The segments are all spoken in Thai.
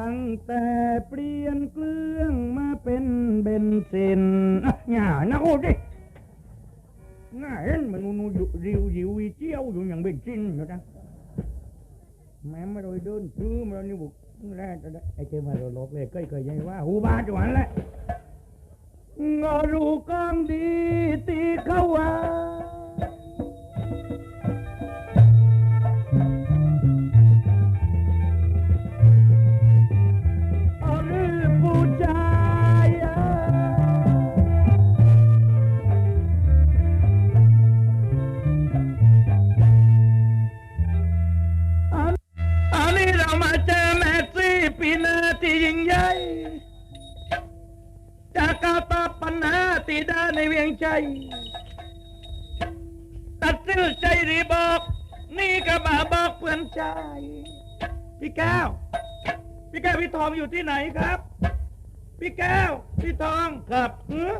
ตั้งแต่เปลี่ยนเครื่องมาเป็นเบนซินอะอย่านะโอ้ดิง่าเห็นมันนูอยู่ริวริวเจียวอยู่อย่างเบนซินอยู่นะแม่มาโดยเดินซื้อมาแล้วนี่บุกแรกจะได้ไอ้เจมาโดนลบเลยเคยเคยยังว่าหูบ้าจวนแหละงอรู้กองดีตีเขาว่า ตัดสิ้นใจรีบอก นี่ก็มาบอกเพื่อนใจ พี่แก้ว พี่แก้วพี่ทองอยู่ที่ไหนครับ พี่แก้ว พี่ทองครับเออ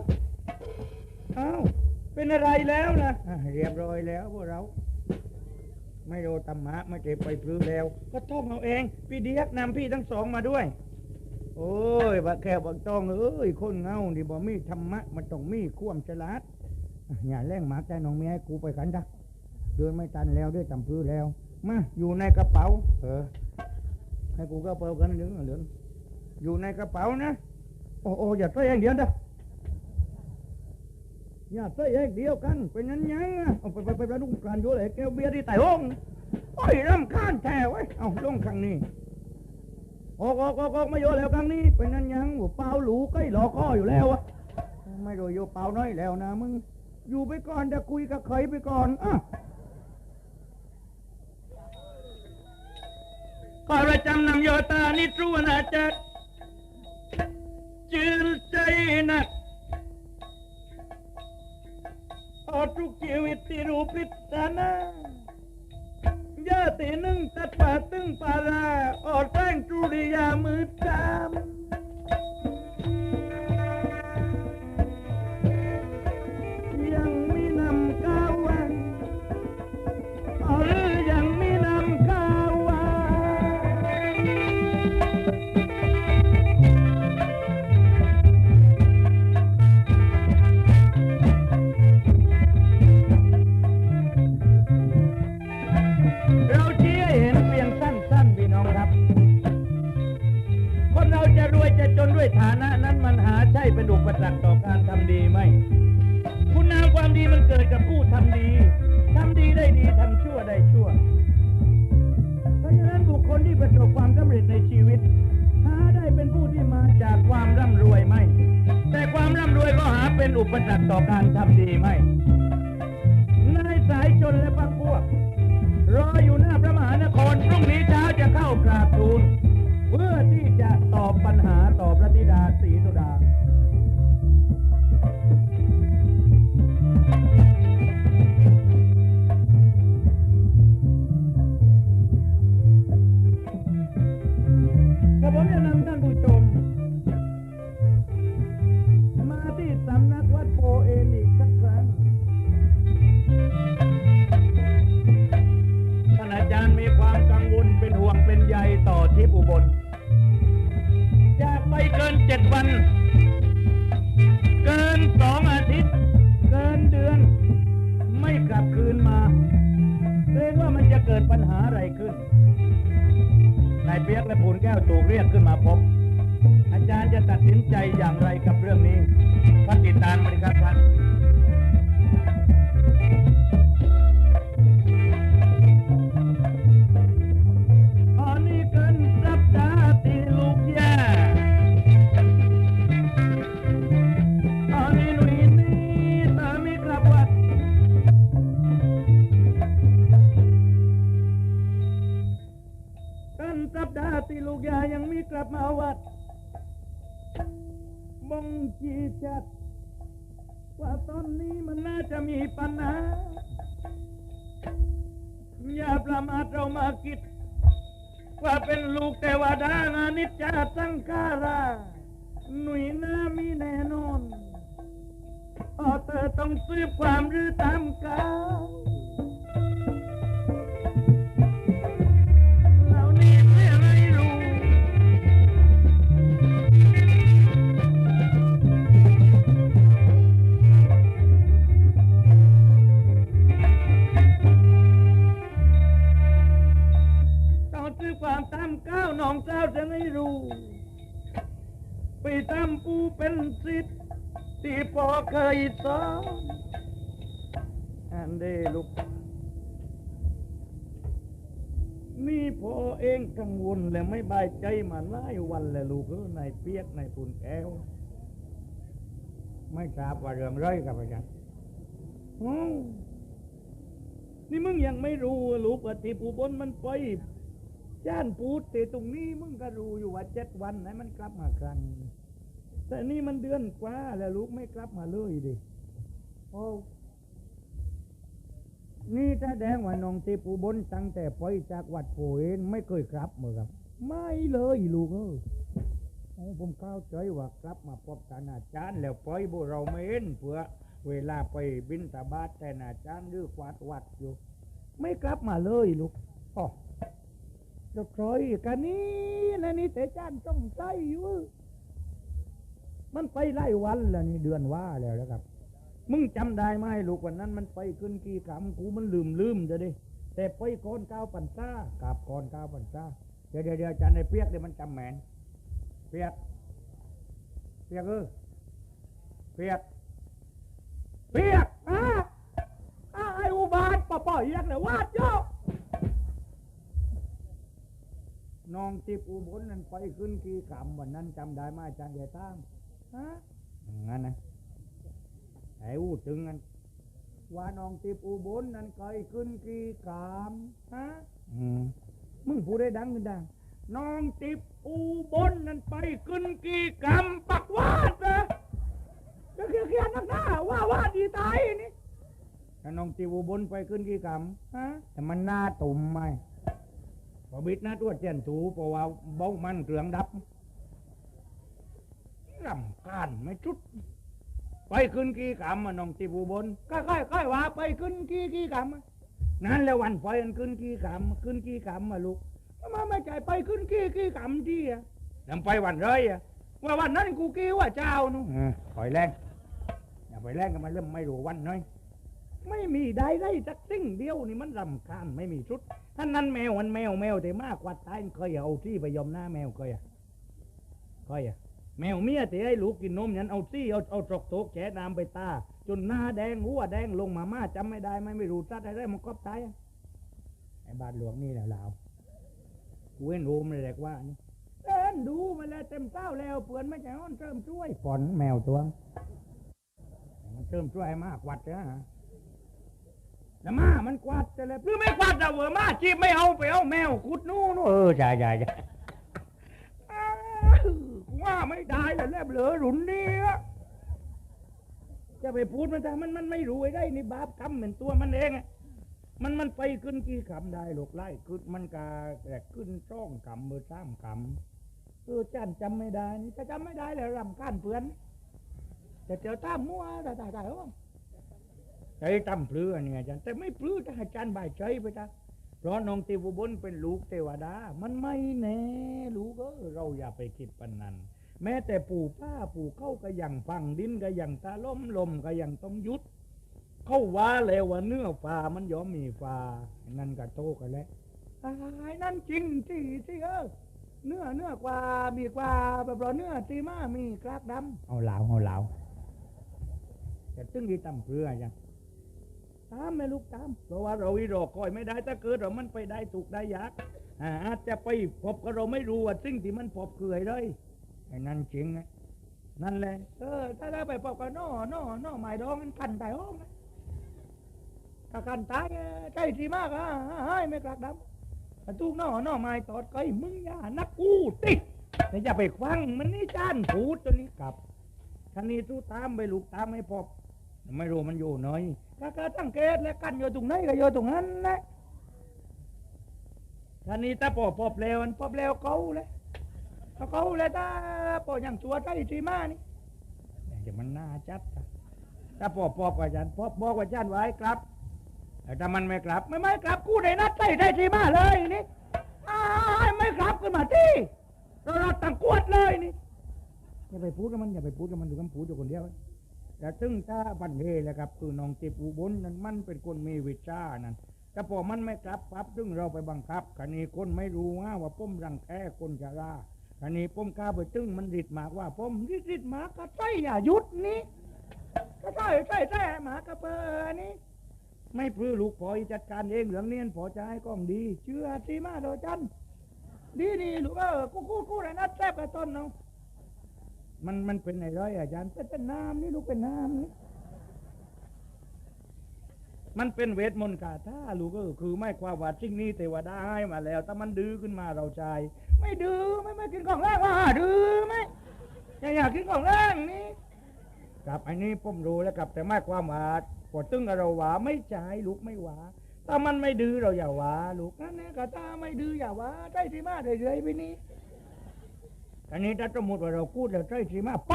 เอ้าเป็นอะไรแล้วนะอะเรียบร้อยแล้วพวกเรา ไม่โดนธรรมะไม่เจ็บไปพลื้แล้ว ก็ท่องเอาเอง พี่เดียกนำพี่ทั้งสองมาด้วย โอ้ยบักแก้วบักตองเอ้ยคนเงาดิบ่มีธรรมะมันต้องมีความฉลาดอย่าแร่งหมากใจน้องเมียให้กูไปกันจ้ะเดินไม่ตันแล้วด้วยจำพื้นแล้ว มาอยู่ในกระเป๋า เออ ให้กูก็เปิดกันเหลืองเหลืองอยู่ในกระเป๋านะ โอ้โออย่าใส่อย่างเดียวนะอย่าใส่อย่างเดียวกัน เป็นยังไงอะเอาไปไปไปไปลุงการอยู่เลยแก้วเบียร์ที่ไต่ห้องโอ้ยรำคาญแท้ไว้เอาลงครั้งนี้ ออกออกออกออกมาโยแล้วครั้งนี้เป็นยังยังหัวเปล่าหลูใกล้หลอข้ออยู่แล้วอะไม่โดยโยเปล่าน้อยแล้วนะมึง อยู่ไปก่อนจะคุยกับใครไปก่อนอะขอประจำนำโยตานิตรุวนาจักรจืดใจนักออทุกชีวิตที่รู้ปริศนา ญาติหนึ่ เกิดปัญหาอะไรขึ้น นายเปียกและปูนแก้วถูกเรียกขึ้นมาพบ อาจารย์จะตัดสินใจอย่างไรกับเรื่องนี้ท่านติดตามมาดีครับท่าน มาวัดมงจีจัด ว่าตอนนี้มันน่าจะมีปัญหา อย่าประมาทเรามาคิด ว่าเป็นลูกเทวดานานิจจาสังขารา หนุ่ยหน้ามีแน่นอนพอเธอต้องซื้อความหรือตามกาว ความตามก้าวน้องเจ้าจะไม่รู้ ไปตามปูเป็นสิทธิ์ที่พ่อเคยสอนอันเดลูกนี่พ่อเองกังวลและไม่บายใจมาหลายวันแล้วลูกเออนายเปียกนายปุ่นแก้ว ไม่ทราบว่าเรื่องไรครับอาจารย์นี่มึงยังไม่รู้ว่าลูกปฏิปูบนมันไป จ้านปูดแต่ตรงนี้มึงก็รู้อยู่ว่าเจ็ดวันไหนมันกลับมาครั้งแต่นี่มันเดือนกว่าแล้วลูกไม่กลับมาเลยดิโอ้นี่ถ้าแดงว่าน้องติปูบนตั้งแต่ไปจากวัดโพเองไม่เคยกลับมือครับ ไม่เลยลูกเออผมเข้าใจว่ากลับมาพบกันอาจารย์ แล้วปล่อยบุเราไม่เห็นเพื่อเวลาไปบินตาบาตแต่อาจารย์หรือกวาดวัดอยู่ ไม่กลับมาเลยลูกอ๋อ จะคอยกันนี้นะนี่แต่จารย์ต้องใจอยู่มันไปไล่วันแล้วนี่เดือนว่าแล้วนะครับ มึงจำได้ไหมลูกวันนั้น มันไปขึ้นกี่กรรมกูมันลืมลืมจะดิแต่ไปก่อนเก้าปันซ่ากลับก่อนเก้าปันซ่าเดี๋ยวเดี๋ยวเดี๋ยวอาจารย์ในเปียกเดี๋ยวมันจำแมนเปียกเปียกเออเปียกเปียกอ่าอ่าไอ้อุบาทป่อป่อเรียกเลยวาดโยก น้องติบอุบลนั้นไปขึ้นกี่กรรมวันนั้นจำได้ไหมอาจารย์ใหญ่ตั้งฮะงั้นนะไอ้อู้ถึงกันว่าน้องติบอุบลนั้นเคยขึ้นกี่กรรมฮะอืมมึงพูดได้ดังขึ้นดังน้องติบอุบลนั้นไปขึ้นกี่กรรมปักวาดนะก็คือเขียนนักหน้าว่าว่าดีตายนี่ถ้าน้องติบอุบลไปขึ้นกี่กรรมฮะแต่มันหน้าตุ่มไหม พอบิดหน้าตัวเจนถูเพราะว่าเบ้ามันเครื่องดับรำคาญไม่ชุด ไปขึ้นกี่กรรมอะน้องติบอุบลก็ค่อยๆว่าไปขึ้นกี่กี่กรรมอะนั่นและวันไปมันขึ้นกี่กรรมขึ้นกี่กรรมอะลูกมาไม่ใจไปขึ้นกี้กี้กำที่อะนำไปวันไรอะว่าวันนั้นกูกี้ว่าเจ้านู่คอยแรงอย่าไปแรงกันมาเริ่มไม่รู้วันน้อย ไม่มีได้ได้สักสิ่งเดียวนี่มันรำคาญไม่มีชุดท่านนั้นแมวมันแมวแมวแต่มากกว่าตายเคยเอาที่ไปยอมหน้าแมวเคยอะเคยอะแมวเมียแต่ให้ลูกกินนมยันเอาซี่เอาเอาตรอกโตกแฉน้ำไปตา จนหน้าแดงหัวแดงลงมาม่าจำไม่ได้ไม่ไม่รู้จัดอะไรมันก็ตายไอ้บาทหลวงนี่แหละลาวกูเห็นรูมเลยแหละว่านี่เอ็นดูมาแล้วเต็มเต้าแล้วเปื่อนไม่ใช่อ้อนเติมช่วยฝอนแมวตัวมันเติมช่วยมากกวัดนะฮะ แล้วมามันกวาดแต่แล้วเพื่อไม่กวาดแต่เวอมาจีบไม่เอาไปเอาแมวขุดนู่นนู่นเออใช่ใช่ใช่อ้าวว่าไม่ได้แล้วแล้วเหลือหลุนนี่อะจะไปพูดมันแต่มันมันไม่รู้ไอ้ได้นี่บาปกรรมเหมือนตัวมันเองอะมันมันไปขึ้นกี่คำได้หลกไล่ขึ้นมันกาแต่ขึ้นช่องคำเบอร์สามคำเออจันจำไม่ได้นี่จะจำไม่ได้แล้วรำก้านเพื่อนแต่เจอตามมัวตายตายตายว่า ไอ้ตั้มพลื้อเนี่ยอาจารย์แต่ไม่พลื้อถ้าอาจารย์บ่ายใจไปจ้ะเพราะน้องเทวบนเป็นลูกเทวดา มันไม่แน่ลูกเออเราอย่าไปคิดปนนั้น แม้แต่ปู่ป้าปู่เข้าก็ยังฟังดินก็ยังตาล้มลมก็ยังต้องยุด เข้าว่าแล้วว่าเนื้อฟ้ามันยอมมีฟ้านั่นก็โตกันแล้วตายนั่นจริงที่ที่เออเนื้อเนื้อกว่ามีกว่าแบบเราเนื้อตีมามีกรากดำเอาเหลาเอาเหลาแต่ตึ้งดีตำเกลือยัง ตามแม่ลูกตาม เพราะว่าเราอีรอคอยไม่ได้ถ้าเกิดเรามันไปได้ถูกได้ยากอาจจะไปพบก็เราไม่รู้ว่าสิ่งที่มันพบคืออะไรไอ้นั่นจริงนะนั่นแหละเออ ถ้าได้ไปพบกับน้อน้อนอหมายดองมันกันแต่ห้องนะถ้ากันตายใจทีมากอะให้ไม่กลักดำต่ทุกน้อนอไม้ตอดไก่มึงอย่านักกู้ติแต่อย่าไปควังมันนี่จานผูดตัวนี้กลับท่านี้ตู้ตามไปลูกตามไม่พบไม่รู้มันอยู่ไหน ถ้าเกิดตั้งเกตแล้วกันอยู่ตรงไหนก็อยู่ตรงนั้นแหละท่านี้ถ้าปอบปอบแล้วมันปอบแล้วเขาเลยเขาเขาเลยถ้าปอบอย่างชัวใจทีมานี่อย่มันน่าจัดอะถ้าปอบปอบกับฉันปอบบอกว่าฉันไว้ครับแต่มันไม่กลับ ไม่ไม่กลับกูได้นัดใส่ได้ทีมาเลยนี่ไม่กลับขึ้นมาที่เราเราตั้งกวดเลยนี่อย่าไปพูดกับมันอย่าไปพูดกับมันดูคำพูดอยู่คนเดียว แต่ซึ่งถ้าบันเทแหละครับคือน้องติปูบุญนั้นมันเป็นคนมีวิชานั้นแต่พอมันไม่กลับปั๊บซึ่งเราไปบังคับคันนี้คนไม่รู้ว่าว่าป้มรังแคคนจะราคันนี้ป้มกล้าไปตึงมันริดมากว่าป้มริดริดหมากระไส้อย่าหยุดนี่ก็ใช่ใช่ใช่หมากระเปอนี่ไม่พลือลูกพอยจัดการเองเหลืองเนียนพอใจก้องดี เชื่อสีมาโดยจันดีนี่ลูกเออกูกู้กูไรนัดแทบกระต้นเนาะ มันมันเป็นไร้อยอาจารย์เป็นเป็นน้ำนี่ลูกเป็นน้ำนี่มันเป็นเวทมนต์คาถาลูกก็คือไม่ความว่าสิ่งนี้เทวดาให้มาแล้ว ถ้ามันดื้อขึ้นมาเราใจ ไม่ดื้อไม่ไม่กินของแรงว่าดื้อไหมอย่าอยากกินของแรงนี่กับอันนี้ผมรู้แล้วกับแต่ไม่ความว่าปวดตึงกับเราหวาไม่ใจลูกไม่หวาถ้ามันไม่ดื้อเราอย่าหวาลูกนั่นแหละกาตาไม่ดื้ออย่าหวาใจสีมาเรื่อยๆไปนี่ อันนี้ถ้าสมมติว่าเราพูดแล้วใจสีมาไป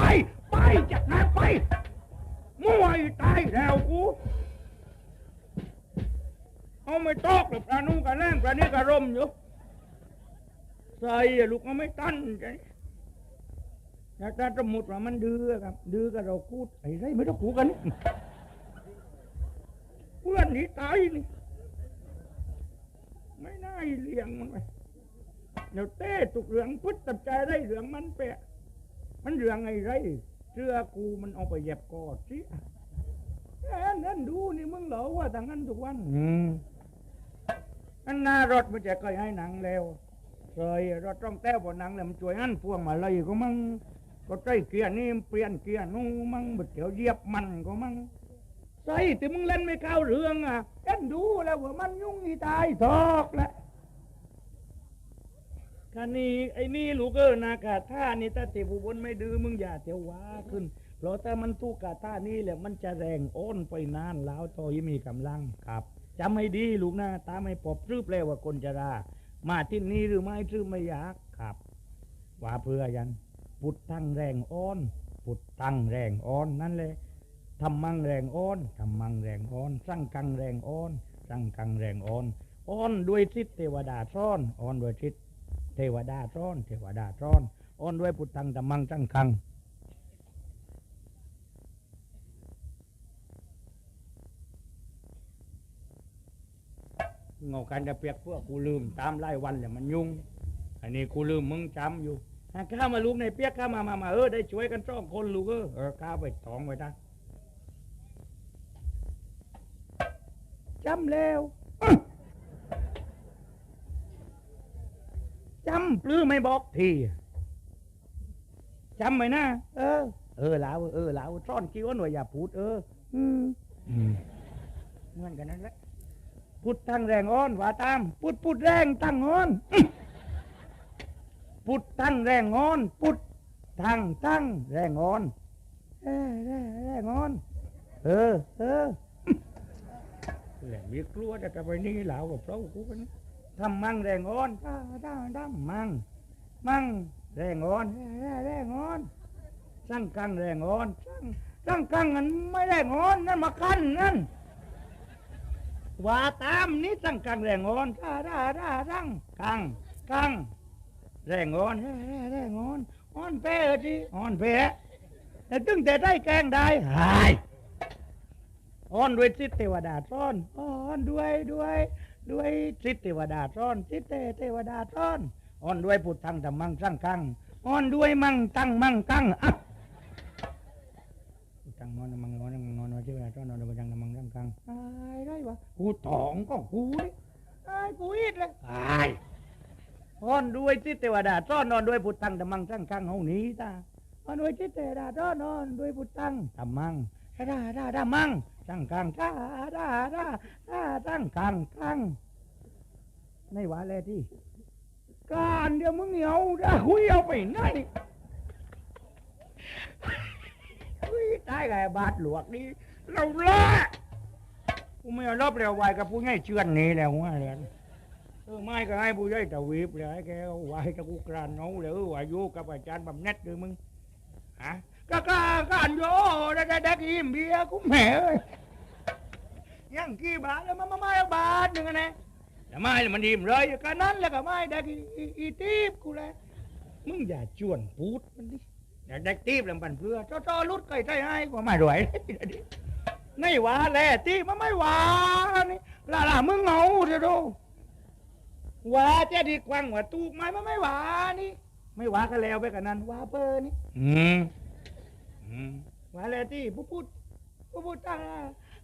ไปจากนั้นไปมั่วอีตายแล้วกูเอาไม่ตอกหรือกปลานุ่งกับแรงปลานี่กับร่มอยู่ใส่ลูกเอาไม่ตั้นใจแต่ถ้าสมมติว่ามันดื้อครับ ดื้อกับเราพูดไอ้ไรไม่ต้องขู่กันเพื่อนหนีตายนี่ไม่น่าเลี้ยงมันไป เดี๋ยวเต้ตุกเหลืองพุทธตับใจได้เหลืองมันเปะ มันเหลืองไอ้ไรเสื้อกูมันเอาไปเหย็บกอดสิแค่นั้นดูนี่มึงเหลอว่าทางนั้นทุกวันอืมอันหน้ารถมันจะเคยให้หนังแล้วเคยรถต้องแต้วบนหนังแล้วมันช่วยอันพวงมาเลยก็มั่งก็ใจเกียร์นี่เปลี่ยนเกียร์นู่นมั่งบัดเดี๋ยวเหยียบมันก็มั่งใส่ที่มึงเล่นไม่เข้าเรื่องอะเอ็นดูแล้วว่ามันยุ่งอีตายทอกแหละ คันนี้ไอ้นี่ลูกเออนาคาท่านี่ถ้าเทผู้บนไม่ดื้อมึงอย่าเทียวว้าขึ้น เพราะถ้ามันตู้กาท่านี่แหละมันจะแรงโอนไปนานแล้วโตยมีกำลังครับจำให้ดีลูกนะตาไม่ปอบรืบแล้วว่าคนจะรามาที่นี่หรือไม่ชื่อไม่อยากครับว่าเพื่อยันพุทธังแรงอ้อนพุทธังแรงอ้อนนั่นเลยธรรมังแรงอ้อนธรรมังแรงอ้อนสร้างกังแรงอ้อนสร้างกังแรงอ้อนอ้อนด้วยทิศเทวดาซ่อนอ้อนด้วยทิศ เทวดาซ่อน เทวดาซ่อนอ้อนด้วยพุทธังธรรมังสร้างกังเงากันจะเปียกพวกกูลืมตามไล่วันแหละมันยุ่ง อันนี้กูลืมมึงจำอยู่ข้ามาลูกในเปียกข้ามามามาเออได้ช่วยกันสองคนลูกเออเออข้าไปทองไว้นะจำแล้วอื้อ จำปลื้อไม่บอกทีจำไหมนะเออ เออแล้วเออแล้วซ่อนคิ้วหน่วยอย่าพูดเออ อืมอืมเหมือนกันนั่นแหละพุทธังแรงอ้อนว่าตามพุทธพุทธแรงตั้งอ้อนพุทธังแรงอ้อนพุทธังตั้งแรงอ้อนเออแรงแรงอ้อน เออเออแหละมีกลัวแต่กับไปนี่เหล่ากับเรากูกัน ทำมั่งแรงอ้อนทำทำทำมั่งมั่งแรงอ้อนแรงแรงอ้อนสร้างกังแรงอ้อนสร้างสร้างกังมันไม่แรงอ้อนนั่นมากันนั่นว่าตามนี้ตั้งกลางแรงงอนร่าร่าร่าตั้งกลางกลางแรงงอนแร่แร่แรงงอนอ่อนแปะทีอ่อนแปะแต่ตึงแต่ได้แกงได้หายอ่อนด้วยสิทธิเทวดาซ่อนอ่อนด้วยด้วย ด้วยสิทธิเทวดาซ่อนสิทธิเทวดาซ่อนอ่อนด้วยพุทธังธรรมังสร้างกังอ่อนด้วยมั่งตั้งมั่งกังอะตั้งนอนมังนอนนอนนอนชื่ออะไรนอนนอนจังมังจังกังไอ้ได้วะกูตองก็กูนี่ไอ้กูอิดเลยไอ้ซ่อนด้วยจิตเทวดาซ่อนนอนด้วยพุทธังธรรมังจังกังเฮานี้ตานอนด้วยจิตเทวดาซ่อนนอนด้วยพุทธังธรรมังดาดาดามัง จังกังดาดาดาดาจังกังกังในหวาเลยที่การเดี๋ยวมึงเหนียวได้คุยเอาไปไหนอุ้ยตายกับไอ้บาดหลวกนี่เราละกูไม่เอารอบเร็วไวกับผู้ใหญ่เชื่อนนี่แล้วว่าเลยเออไม่ก็ให้ผู้ใหญ่ตะวีบเลยให้แกเอาไว้กับกูกรานเอาเลยเออว่ายู่กับอาจารย์บำเน็ตเลยมึงฮะ ก็กล้ากันโยได้ได้ได้กินเบียร์กูแหมเอ้ยยังกี่บาทแล้วมามาไม่เอาบาทหนึ่งนะแต่ไม่ล้วมันอิ่มเลยก็นั้นแล้วก็ไม่ได้กี่อีอีตีบกูเลยมึงอย่าชวนพูดมันดิอยากได้ตีบลำบันเพื่อจอจอลุดไก่ใจให้กว่าไม่รวยไม่หวาแลที่มันไม่หวานี่ล่ะล่ะมึงเหงาเดี๋ยวดูหวาเจะดีกว่างว่าตูกไม้มันไม่หวานี่ ไม่หวาก็แล้วไปกันนั้นหวาเปอร์นี่ อืม มหวาแลที่ผู้พูดผู้พูดตั้ง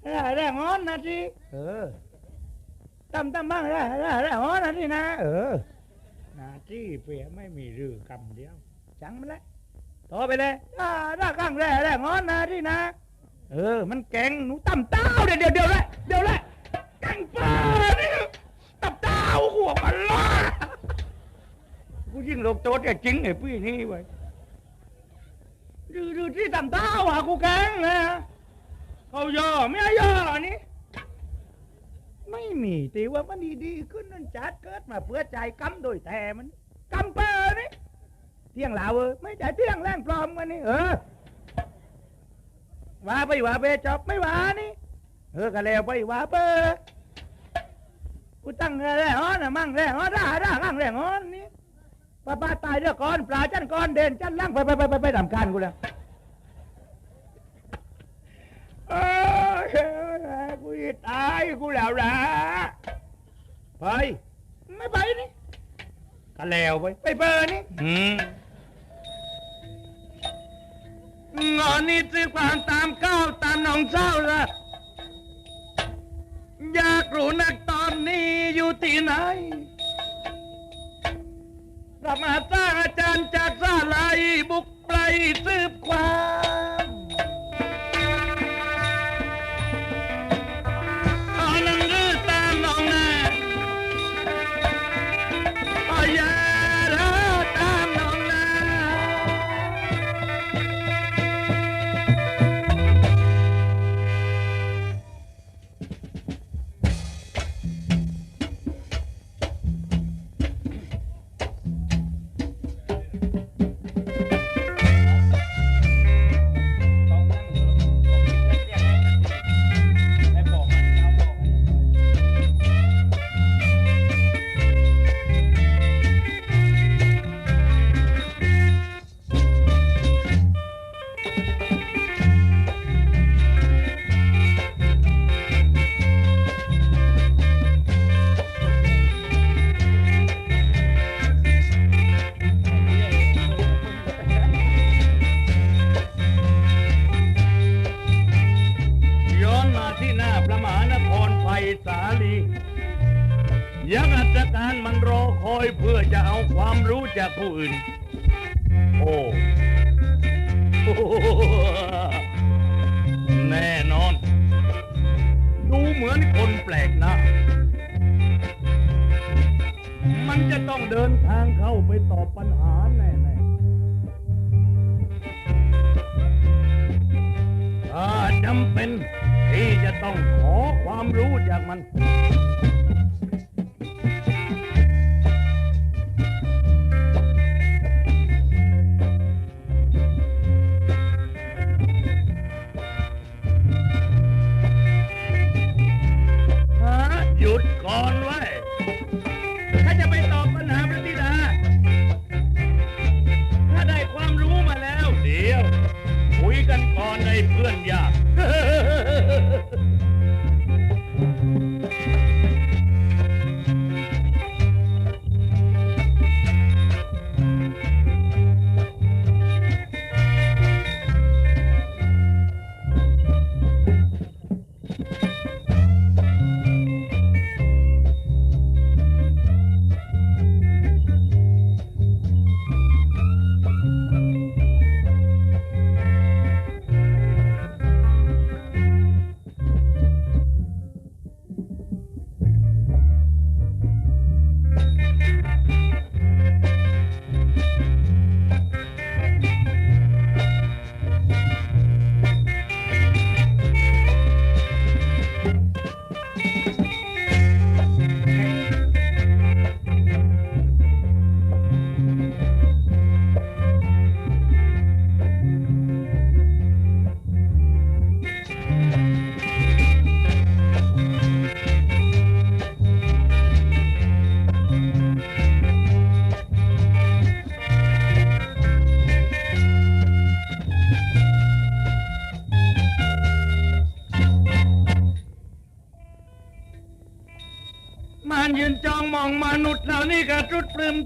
แร่แร่งอนนะที่เออตั้มตั้มบ้างแร่แร่แร่งอนนะที่นะ เออหนาที่เปียไม่มีรื้อกำเดียวจังมันเลยต่อไปเลยถ้าถ้าข้างแร่แร่งอนนะที่นะ เออ มันแกงหนูต่ำเต้าเดี๋ยวเดี๋ยวเดี๋ยวเลยเดี๋ยวเลยแกงปลาเนี่ยต่ำเต้าหัวมันล้อกูยิ่งโลกโตแต่จริงไอ้พี่นี่เว้ ยดูดูที่ต่ำเต้าอะกูแกงนะเขาย่อไม่ย่อนี่ ไม่มีตีว่ามันดีดีขึ้นนั่นจัดเกิดมาเพื่อใจกำโดยแต่มันกำเปอร์นี่เที่ยงลาวเออไม่ใช่เที่ยงแรงปลอมกันนี่เออว่าไปว่าไปจบไม่ว่านี่เออก็แล้วไปว่าเปอกูตั้งแรงอ้อนะมั่งแรงอ้อนด่าด่าข้างแรงอ้อนนี่ ป้าป้าตายเดี๋ยวก่อนปลาจันก่อนเด่นจันล่างไปไปไปไปไปทำการกูแล้วเอ้ยกูจะตายกูแล้วละไปไม่ไปนี่ก็แล้วไปไปเบอร์นี่อืมงอนนี่ซื้อความตามก้าวตามน้องเจ้าละอยากรู้นักตอนนี้อยู่ที่ไหน สมาสร้างอาจารย์จากสาลายบุกไปสืบความ จากผู้อื่นโอ้โอ้แน่นอน ดูเหมือนคนแปลกหน้า มันจะต้องเดินทางเข้าไปตอบปัญหาแน่ๆถ้าจำเป็นที่จะต้องขอความรู้จากมัน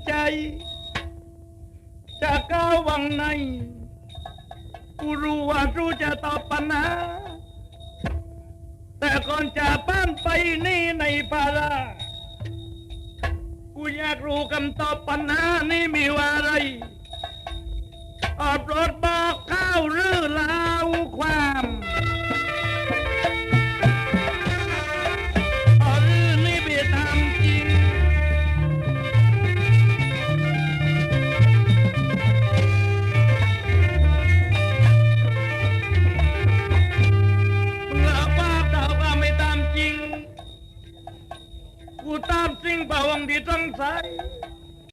ใจ จะก้าววังใน กูรู้ว่ารู้จะตอบปัญหา แต่ก่อนจะป้านไปนี่ในภารากูอยากรู้คำตอบปัญหานี่มีว่าอะไรออดรถบอกข้าวหรือลาวความ 霸王别挡灾